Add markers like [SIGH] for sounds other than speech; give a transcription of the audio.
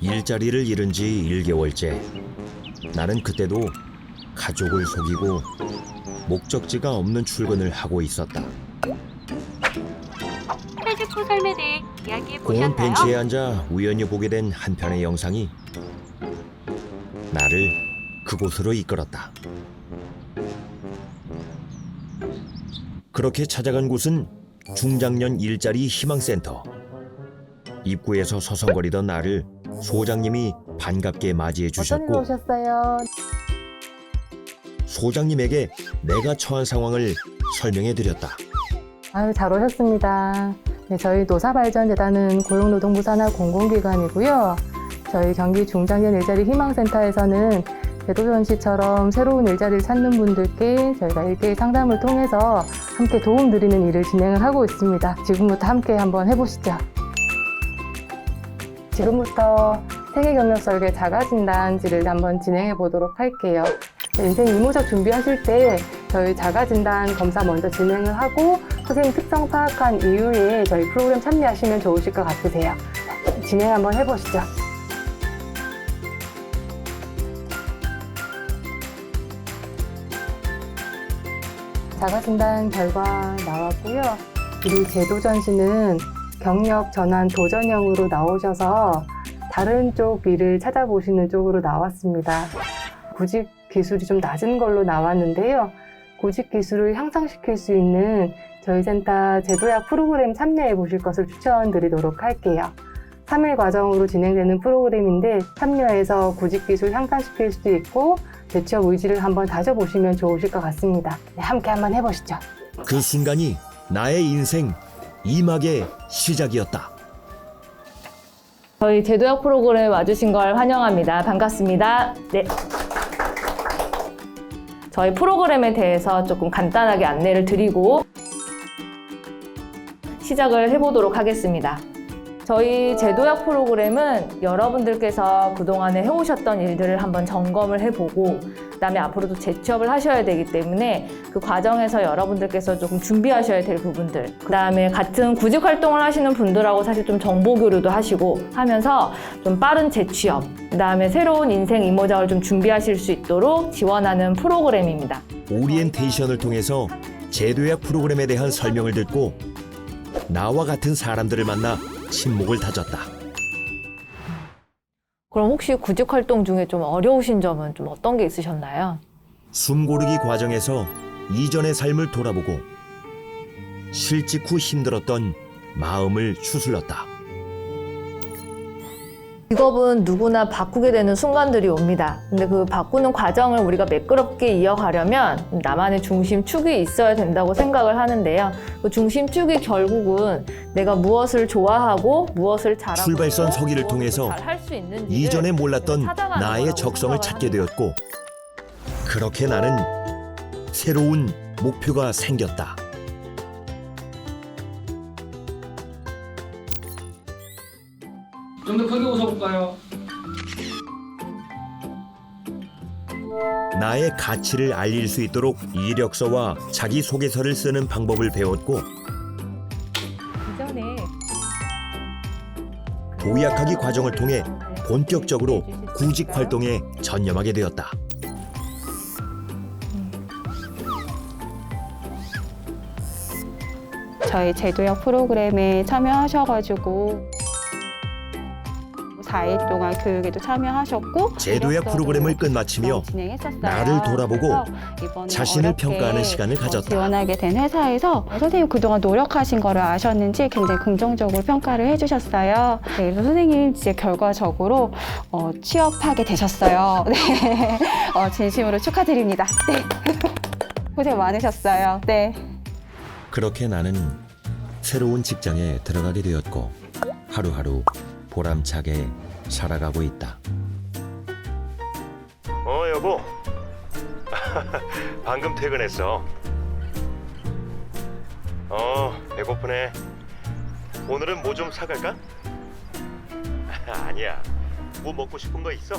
일자리를 잃은 지 1개월째. 나는 그때도 가족을 속이고 목적지가 없는 출근을 하고 있었다. 탈주포 삶에 대해 이야기해 공원? 벤치에 앉아 우연히 보게 된 한 편의 영상이 나를 그곳으로 이끌었다. 그렇게 찾아간 곳은 중장년 일자리 희망센터. 입구에서 서성거리던 나를 소장님이 반갑게 맞이해 어떤 일로 주셨고 오셨어요? 소장님에게 내가 처한 상황을 설명해 드렸다. 아유, 잘 오셨습니다. 네, 저희 노사발전재단은 고용노동부 산하 공공기관이고요. 저희 경기 중장년 일자리 희망센터에서는 대도전 씨처럼 새로운 일자리를 찾는 분들께 저희가 일대일 상담을 통해서 함께 도움 드리는 일을 진행을 하고 있습니다. 지금부터 함께 한번 해보시죠. 지금부터 세계 경력 설계 자가 진단지를 한번 진행해 보도록 할게요. 인생 이모작 준비하실 때 저희 자가 진단 검사 먼저 진행을 하고 선생님 특성 파악한 이후에 저희 프로그램 참여하시면 좋으실 것 같으세요. 진행 한번 해보시죠. 자가 진단 결과 나왔고요. 우리 제도전 씨는 경력 전환 도전형으로 나오셔서 다른 쪽 일을 찾아보시는 쪽으로 나왔습니다. 구직 기술이 좀 낮은 걸로 나왔는데요. 구직 기술을 향상시킬 수 있는 저희 센터 제도약 프로그램 참여해 보실 것을 추천드리도록 할게요. 3일 과정으로 진행되는 프로그램인데 참여해서 구직 기술 향상시킬 수도 있고 재취업 의지를 한번 다져보시면 좋으실 것 같습니다. 네, 함께 한번 해보시죠. 그 순간이 나의 인생 이막의 시작이었다. 저희 제도약 프로그램 와주신 걸 환영합니다. 반갑습니다. 네. 저희 프로그램에 대해서 조금 간단하게 안내를 드리고 시작을 해보도록 하겠습니다. 저희 제도약 프로그램은 여러분들께서 그동안에 해오셨던 일들을 한번 점검을 해보고 그다음에 앞으로도 재취업을 하셔야 되기 때문에 그 과정에서 여러분들께서 조금 준비하셔야 될 부분들 그다음에 같은 구직 활동을 하시는 분들하고 사실 좀 정보 교류도 하시고 하면서 좀 빠른 재취업 그다음에 새로운 인생 이모작을 좀 준비하실 수 있도록 지원하는 프로그램입니다. 오리엔테이션을 통해서 제도약 프로그램에 대한 설명을 듣고 나와 같은 사람들을 만나 친목을 다졌다. 그럼 혹시 구직 활동 중에 좀 어려우신 점은 좀 어떤 게 있으셨나요? 숨 고르기 과정에서 이전의 삶을 돌아보고 실직 후 힘들었던 마음을 추슬렀다. 직업은 누구나 바꾸게 되는 순간들이 옵니다. 근데 그 바꾸는 과정을 우리가 매끄럽게 이어가려면 나만의 중심축이 있어야 된다고 생각을 하는데요. 그 중심축이 결국은 내가 무엇을 좋아하고 무엇을 잘하고 출발선 서기를 통해서 잘할수 있는지 이전에 몰랐던 나의 적성을 찾게 합니다. 되었고 그렇게 나는 새로운 목표가 생겼다. 좀더 크게 볼까요? 나의 가치를 알릴 수 있도록 이력서와 자기소개서를 쓰는 방법을 배웠고 이전에 도약하기 과정을 통해 본격적으로 구직 활동에 전념하게 되었다. 저희 제도역 프로그램에 참여하셔가지고 4일 동안 교육에도 참여하셨고 이력서도 프로그램을 끝마치며 진행했었어요. 나를 돌아보고 자신을 평가하는 시간을 가졌다. 지원하게 된 회사에서 선생님 그동안 노력하신 거를 아셨는지 굉장히 긍정적으로 평가를 해주셨어요. 네, 그래서 선생님 이제 결과적으로 어, 취업하게 되셨어요. [LAUGHS] 네, 어, 진심으로 축하드립니다. 네. [LAUGHS] 고생 많으셨어요. 네. 그렇게 나는 새로운 직장에 들어가게 되었고 하루하루 보람차게 살아가고 있다. 어 여보, [LAUGHS] 방금 퇴근했어. 어 배고프네. 오늘은 뭐 좀 사갈까? [LAUGHS] 아니야. 뭐 먹고 싶은 거 있어?